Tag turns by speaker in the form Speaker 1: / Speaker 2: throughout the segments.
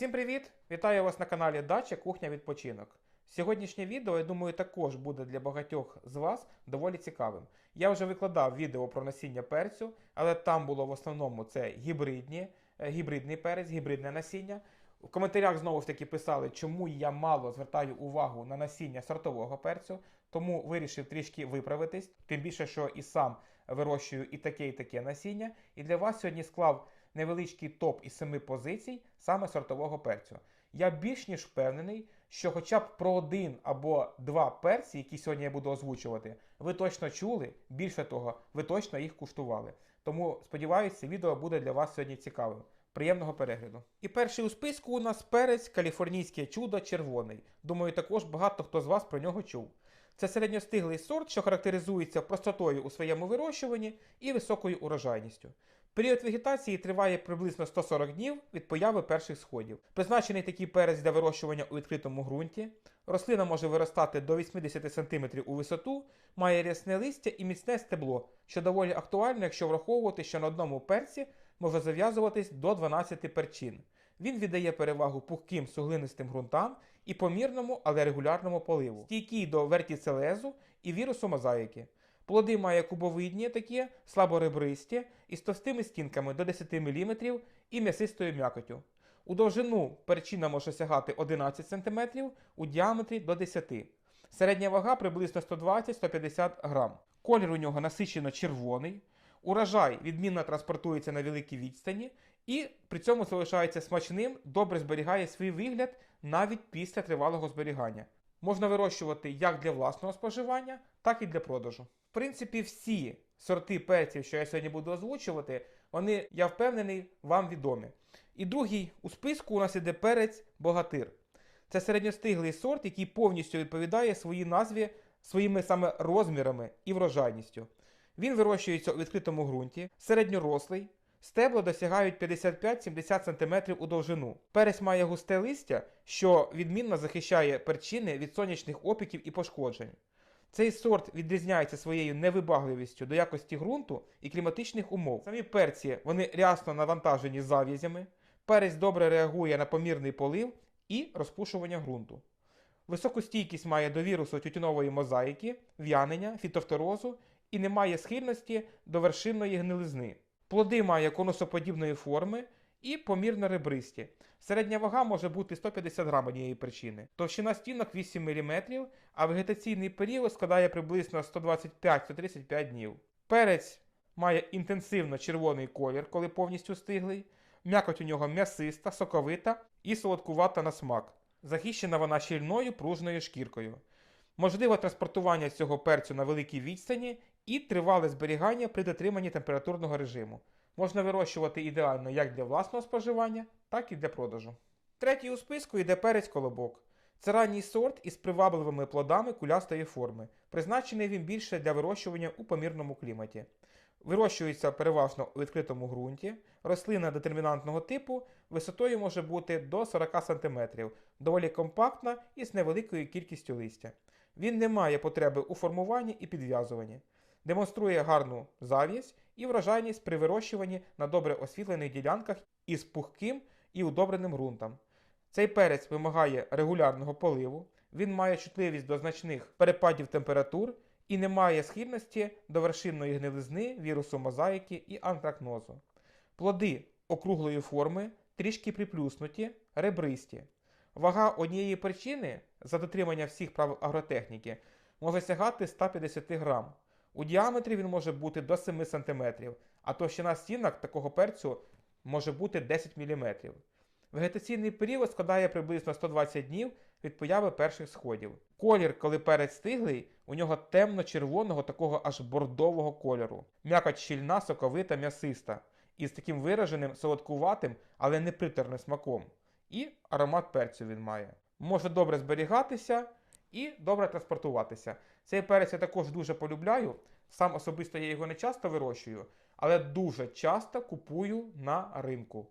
Speaker 1: Всім привіт! Вітаю вас на каналі Дача Кухня Відпочинок. Сьогоднішнє відео, я думаю, також буде для багатьох з вас доволі цікавим. Я вже викладав відео про насіння перцю, але там було в основному це гібридні, е, гібридний перець, гібридне насіння. В коментарях знову ж таки писали, чому я мало звертаю увагу на насіння сортового перцю, тому вирішив трішки виправитись, тим більше, що і сам вирощую і таке, і таке насіння. І для вас сьогодні склав невеличкий топ із семи позицій саме сортового перцю. Я більш ніж впевнений, що хоча б про один або два перці, які сьогодні я буду озвучувати, ви точно чули. Більше того, ви точно їх куштували. Тому сподіваюся, це відео буде для вас сьогодні цікавим. Приємного перегляду. І перший у списку у нас перець каліфорнійське чудо червоний. Думаю, також багато хто з вас про нього чув. Це середньостиглий сорт, що характеризується простотою у своєму вирощуванні і високою урожайністю. Період вегетації триває приблизно 140 днів від появи перших сходів. Призначений такий перець для вирощування у відкритому ґрунті. Рослина може виростати до 80 см у висоту, має рясне листя і міцне стебло, що доволі актуально, якщо враховувати, що на одному перці може зав'язуватись до 12 перчин. Він віддає перевагу пухким суглинистим ґрунтам і помірному, але регулярному поливу, стійкий до вертіцелезу і вірусу мозаїки. Плоди має кубовидні такі, слаборебристі, із товстими стінками до 10 мм і м'ясистою м'якотю. У довжину перчина може сягати 11 см, у діаметрі до 10 Середня вага приблизно 120-150 грам. Колір у нього насичено червоний. Урожай відмінно транспортується на великій відстані і при цьому залишається смачним, добре зберігає свій вигляд навіть після тривалого зберігання. Можна вирощувати як для власного споживання, так і для продажу. В принципі, всі сорти перців, що я сьогодні буду озвучувати, вони, я впевнений, вам відомі. І другий у списку у нас іде перець богатир. Це середньостиглий сорт, який повністю відповідає своїй назві своїми саме розмірами і врожайністю. Він вирощується у відкритому ґрунті, середньорослий, стебла досягають 55-70 см у довжину. Перець має густе листя, що відмінно захищає перчини від сонячних опіків і пошкоджень. Цей сорт відрізняється своєю невибагливістю до якості ґрунту і кліматичних умов. Самі перці вони рясно навантажені зав'язями, перець добре реагує на помірний полив і розпушування ґрунту. Високу стійкість має до вірусу тютюнової мозаїки, в'янення, фітофторозу і не має схильності до вершинної гнилизни. Плоди має конусоподібної форми і помірно ребристі. Середня вага може бути 150 грам однієї причини. Товщина стінок 8 мм, а вегетаційний період складає приблизно 125-135 днів. Перець має інтенсивно червоний колір, коли повністю стиглий. М'якоть у нього м'ясиста, соковита і солодкувата на смак. Захищена вона щільною пружною шкіркою. Можливе транспортування цього перцю на великій відстані і тривале зберігання при дотриманні температурного режиму. Можна вирощувати ідеально як для власного споживання, так і для продажу. Третій у списку йде перець колобок. Це ранній сорт із привабливими плодами кулястої форми. Призначений він більше для вирощування у помірному кліматі. Вирощується переважно у відкритому ґрунті. Рослина детермінантного типу висотою може бути до 40 см, доволі компактна і з невеликою кількістю листя. Він не має потреби у формуванні і підв'язуванні. Демонструє гарну зав'язь і врожайність при вирощуванні на добре освітлених ділянках із пухким і удобреним ґрунтом. Цей перець вимагає регулярного поливу, він має чутливість до значних перепадів температур і не має схильності до вершинної гнилизни, вірусу мозаїки і антракнозу. Плоди округлої форми, трішки приплюснуті, ребристі. Вага однієї причини за дотримання всіх правил агротехніки може сягати 150 грам. У діаметрі він може бути до 7 см, а товщина стінок такого перцю може бути 10 мм. Вегетаційний період складає приблизно 120 днів від появи перших сходів. Колір, коли перець стиглий, у нього темно-червоного, такого аж бордового кольору. М'якоть щільна, соковита, м'ясиста, із таким вираженим солодкуватим, але не приторним смаком. І аромат перцю він має. Може добре зберігатися і добре транспортуватися. Цей перець я також дуже полюбляю. Сам особисто я його не часто вирощую, але дуже часто купую на ринку.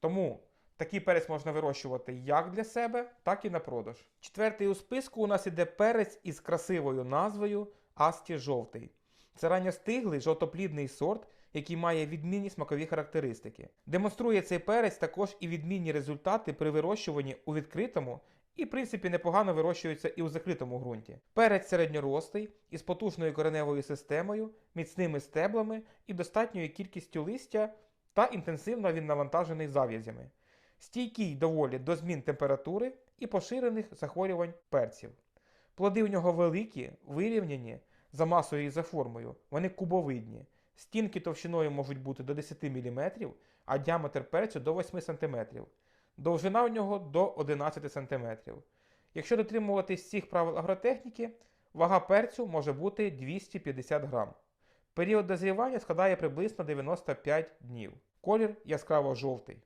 Speaker 1: Тому такий перець можна вирощувати як для себе, так і на продаж. Четвертий у списку у нас іде перець із красивою назвою Асті жовтий. Це ранньостиглий жовтоплідний сорт, який має відмінні смакові характеристики. Демонструє цей перець також і відмінні результати при вирощуванні у відкритому і, в принципі, непогано вирощується і у закритому ґрунті. Перець середньорослий із потужною кореневою системою, міцними стеблами і достатньою кількістю листя та інтенсивно він навантажений зав'язями. Стійкий доволі до змін температури і поширених захворювань перців. Плоди у нього великі, вирівняні за масою і за формою, вони кубовидні. Стінки товщиною можуть бути до 10 мм, а діаметр перцю до 8 см. Довжина у нього до 11 см. Якщо дотримуватись всіх правил агротехніки, вага перцю може бути 250 грам. Період дозрівання складає приблизно 95 днів. Колір яскраво жовтий.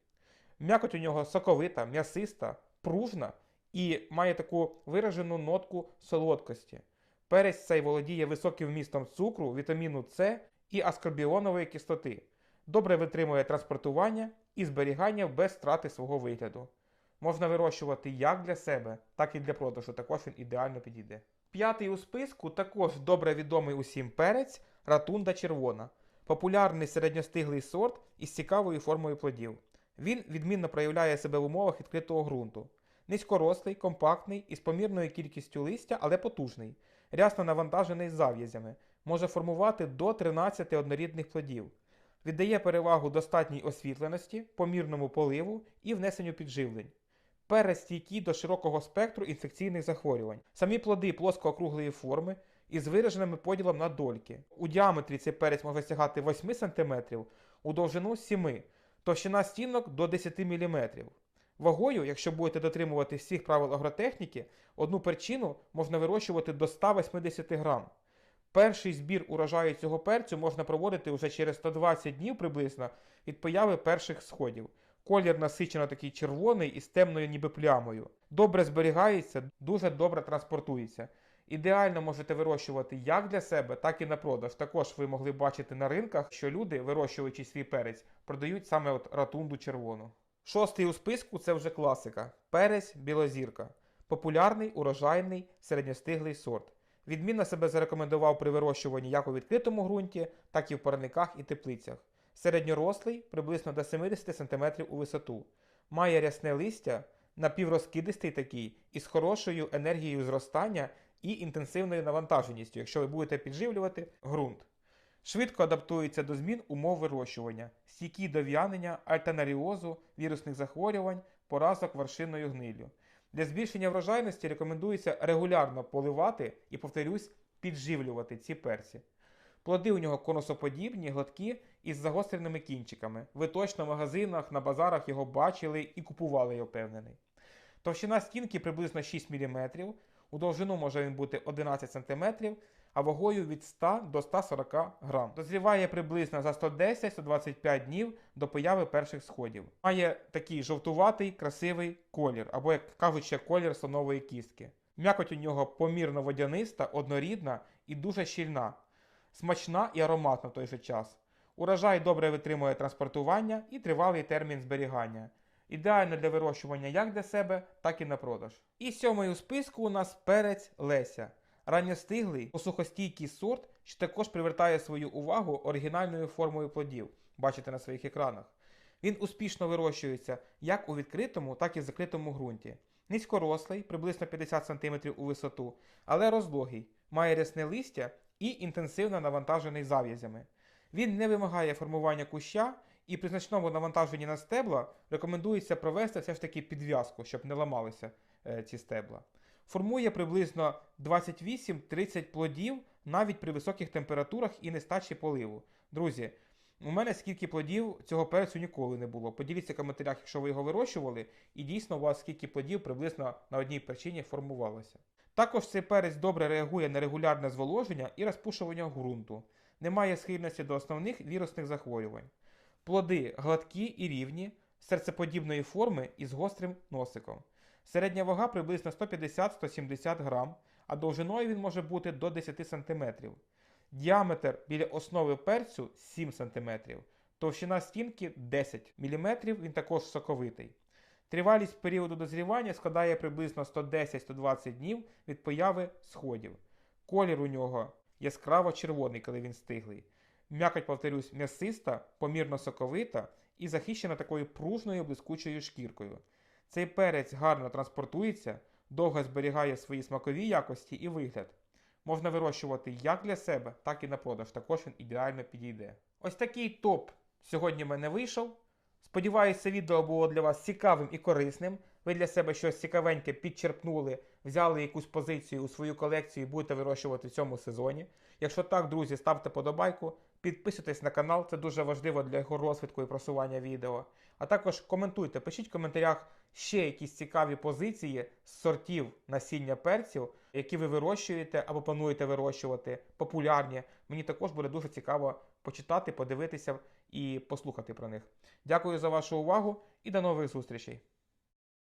Speaker 1: М'якоть у нього соковита, м'ясиста, пружна і має таку виражену нотку солодкості. Перець цей володіє високим вмістом цукру, вітаміну С і аскорбіонової кислоти. Добре витримує транспортування і зберігання без втрати свого вигляду. Можна вирощувати як для себе, так і для продажу. Також він ідеально підійде. П'ятий у списку також добре відомий усім перець ратунда червона, популярний середньостиглий сорт із цікавою формою плодів. Він відмінно проявляє себе в умовах відкритого ґрунту. Низькорослий, компактний, із помірною кількістю листя, але потужний, рясно навантажений зав'язями, може формувати до 13 однорідних плодів. Віддає перевагу достатній освітленості, помірному поливу і внесенню підживлень. Перець стійкий до широкого спектру інфекційних захворювань. Самі плоди плоско-округлої форми із вираженими поділом на дольки. У діаметрі цей перець може сягати 8 см, у довжину 7 товщина стінок до 10 мм. Вагою, якщо будете дотримувати всіх правил агротехніки, одну перчину можна вирощувати до 180 грам. Перший збір урожаю цього перцю можна проводити вже через 120 днів приблизно від появи перших сходів. Колір насичено такий червоний із темною ніби плямою. Добре зберігається, дуже добре транспортується. Ідеально можете вирощувати як для себе, так і на продаж. Також ви могли бачити на ринках, що люди, вирощуючи свій перець, продають саме от ратунду червону. Шостий у списку це вже класика. Перець білозірка. Популярний, урожайний, середньостиглий сорт. Відмінно себе зарекомендував при вирощуванні як у відкритому ґрунті, так і в парниках і теплицях. Середньорослий, приблизно до 70 см у висоту. Має рясне листя, напіврозкидистий такий, із хорошою енергією зростання і інтенсивною навантаженістю, якщо ви будете підживлювати ґрунт. Швидко адаптується до змін умов вирощування, стійкі до в'янення, альтанаріозу, вірусних захворювань, поразок вершинною гнилю. Для збільшення врожайності рекомендується регулярно поливати і, повторюсь, підживлювати ці перці. Плоди у нього конусоподібні, гладкі із загостреними кінчиками. Ви точно в магазинах, на базарах його бачили і купували, я впевнений. Товщина стінки приблизно 6 мм, у довжину може він бути 11 см, а вагою від 100 до 140 грам. Дозріває приблизно за 110-125 днів до появи перших сходів. Має такий жовтуватий, красивий колір, або, як кажуть, ще колір слонової кістки. М'якоть у нього помірно водяниста, однорідна і дуже щільна, смачна і ароматна в той же час. Урожай добре витримує транспортування і тривалий термін зберігання. Ідеально для вирощування як для себе, так і на продаж. І сьомий у списку у нас перець Леся. Ранньостиглий, посухостійкий сорт, що також привертає свою увагу оригінальною формою плодів, бачите на своїх екранах. Він успішно вирощується як у відкритому, так і в закритому ґрунті. Низькорослий, приблизно 50 см у висоту, але розлогий, має рясне листя і інтенсивно навантажений зав'язями. Він не вимагає формування куща, і при значному навантаженні на стебла рекомендується провести все ж таки підв'язку, щоб не ламалися е, ці стебла. Формує приблизно 28-30 плодів навіть при високих температурах і нестачі поливу. Друзі, у мене скільки плодів цього перцю ніколи не було. Поділіться в коментарях, якщо ви його вирощували, і дійсно у вас скільки плодів приблизно на одній причині формувалося. Також цей перець добре реагує на регулярне зволоження і розпушування ґрунту. Немає схильності до основних вірусних захворювань. Плоди гладкі і рівні, серцеподібної форми із гострим носиком. Середня вага приблизно 150-170 грам, а довжиною він може бути до 10 см. Діаметр біля основи перцю 7 см, товщина стінки 10 мм, він також соковитий. Тривалість періоду дозрівання складає приблизно 110-120 днів від появи сходів. Колір у нього яскраво червоний, коли він стиглий. М'якоть, повторюсь, м'ясиста, помірно соковита і захищена такою пружною блискучою шкіркою. Цей перець гарно транспортується, довго зберігає свої смакові якості і вигляд. Можна вирощувати як для себе, так і на продаж. Також він ідеально підійде. Ось такий топ сьогодні в мене вийшов. Сподіваюся, відео було для вас цікавим і корисним. Ви для себе щось цікавеньке підчерпнули, взяли якусь позицію у свою колекцію і будете вирощувати в цьому сезоні. Якщо так, друзі, ставте подобайку, підписуйтесь на канал, це дуже важливо для його розвитку і просування відео. А також коментуйте, пишіть в коментарях ще якісь цікаві позиції з сортів насіння перців, які ви вирощуєте або плануєте вирощувати, популярні. Мені також буде дуже цікаво почитати, подивитися і послухати про них. Дякую за вашу увагу і до нових зустрічей!